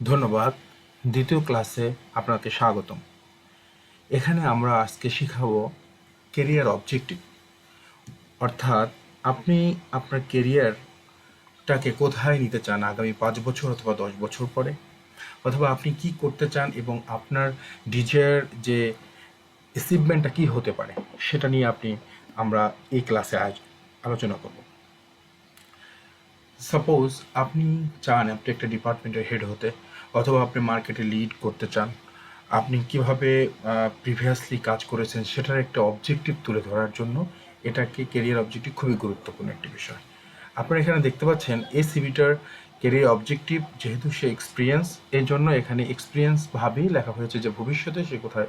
ধন্যবাদ। দ্বিতীয় ক্লাসে আপনাকে স্বাগতম। এখানে আমরা আজকে শিখাবো কেরিয়ার অবজেক্টিভ অর্থাৎ আপনি আপনার কেরিয়ারটাকে কোথায় নিতে চান আগামী পাঁচ বছর অথবা দশ বছর পরে? অথবা আপনি কি করতে চান এবং আপনার ডিজায়ার যে অ্যাচিভমেন্টটা কি হতে পারে, সেটা নিয়ে আপনি আমরা এই ক্লাসে আজ আলোচনা করব। সাপোজ আপনি চান আপনি একটা ডিপার্টমেন্টের হেড হতে, অথবা আপনি মার্কেটে লিড করতে চান। আপনি কীভাবে প্রিভিয়াসলি কাজ করেছেন সেটার একটা অবজেক্টিভ তুলে ধরার জন্য এটাকে কেরিয়ার অবজেক্টিভ খুবই গুরুত্বপূর্ণ একটি বিষয়। আপনারা এখানে দেখতে পাচ্ছেন, এই সিভিটার কেরিয়ার অবজেক্টিভ যেহেতু সে এক্সপিরিয়েন্স এর জন্য এখানে এক্সপিরিয়েন্স ভাবেই লেখা হয়েছে যে ভবিষ্যতে সে কোথায়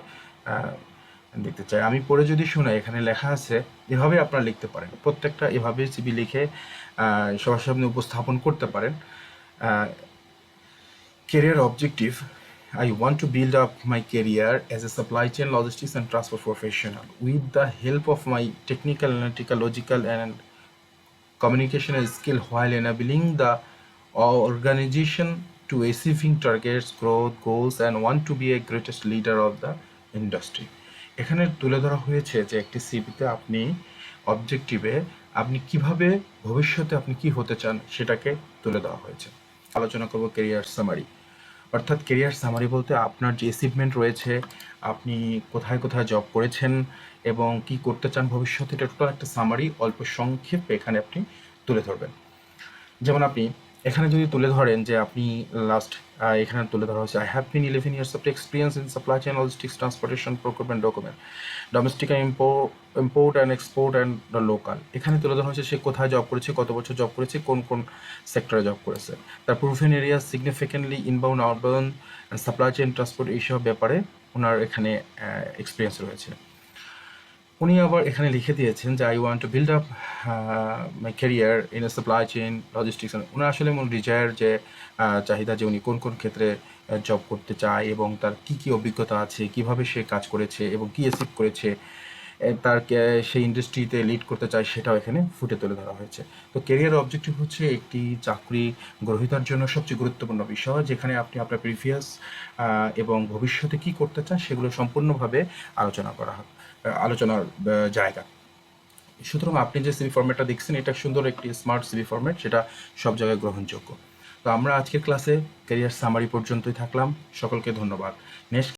দেখতে চাই। আমি পড়ে যদি শুনে এখানে লেখা আছে এভাবে আপনারা লিখতে পারেন। প্রত্যেকটা এভাবে সিবি লিখে সবার সামনে উপস্থাপন করতে পারেন। Career objective I want to build up my career as a supply chain logistics and transport professional with the help of my technical analytical logical and কমিউনিকেশনের skill while enabling the organisation to achieving targets growth goals and want to be a greatest leader of the industry এখানে তুলে ধরা হয়েছে যে একটি সিভিতে আপনি অবজেক্টিভে আপনি কীভাবে ভবিষ্যতে আপনি কি হতে চান সেটাকে তুলে দেওয়া হয়েছে। আলোচনা করব কেরিয়ার সামারি অর্থাৎ কেরিয়ার সামারি বলতে আপনার যে অ্যাচিভমেন্ট রয়েছে, আপনি কোথায় কোথায় জব করেছেন এবং কি করতে চান ভবিষ্যতে, এটা টোটাল একটা সামারি অল্প সংক্ষেপে এখানে আপনি তুলে ধরবেন। যেমন আপনি এখানে যদি তুলে ধরেন যে আপনি লাস্ট এখানে তুলে ধরা হয়েছে I have been eleven years of experience in supply chain logistics transportation procurement document domestic import and export and local এখানে তুলে ধরা হয়েছে সে কোথায় জব করেছে, কত বছর জব করেছে, কোন কোন সেক্টরে জব করেছে। তার প্রুফেন area significantly inbound outbound supply chain transport এইসব ব্যাপারে ওনার এখানে এক্সপিরিয়েন্স রয়েছে। উনি আবার এখানে লিখে দিয়েছেন যে I want to build up my career in a supply chain logistics উনি আসলে মূল ডিজায়ার যে চাহিদা যে উনি কোন কোন ক্ষেত্রে জব করতে চায় এবং তার কি কি অভিজ্ঞতা আছে, কীভাবে সে কাজ করেছে এবং কি অ্যাচিভ করেছে তার সেই ইন্ডাস্ট্রিতে লিড করতে চায় সেটাও এখানে ফুটে তুলে ধরা হয়েছে। তো কেরিয়ার অবজেক্টিভ হচ্ছে একটি চাকরি গ্রহীতার জন্য সবচেয়ে গুরুত্বপূর্ণ বিষয়, যেখানে আপনি আপনার প্রিভিয়াস এবং ভবিষ্যতে কি করতে চান সেগুলো সম্পূর্ণভাবে আলোচনা করা আলোচনার জায়গা। সুতরাং আপনি যে সিভি ফরম্যাটটা দেখছেন, এটা সুন্দর একটি স্মার্ট সিভি ফরম্যাট সেটা সব জায়গায় গ্রহণযোগ্য। তো আমরা আজকের ক্লাসে ক্যারিয়ার সামারি পর্যন্তই থাকলাম। সকলকে ধন্যবাদ। নেক্সট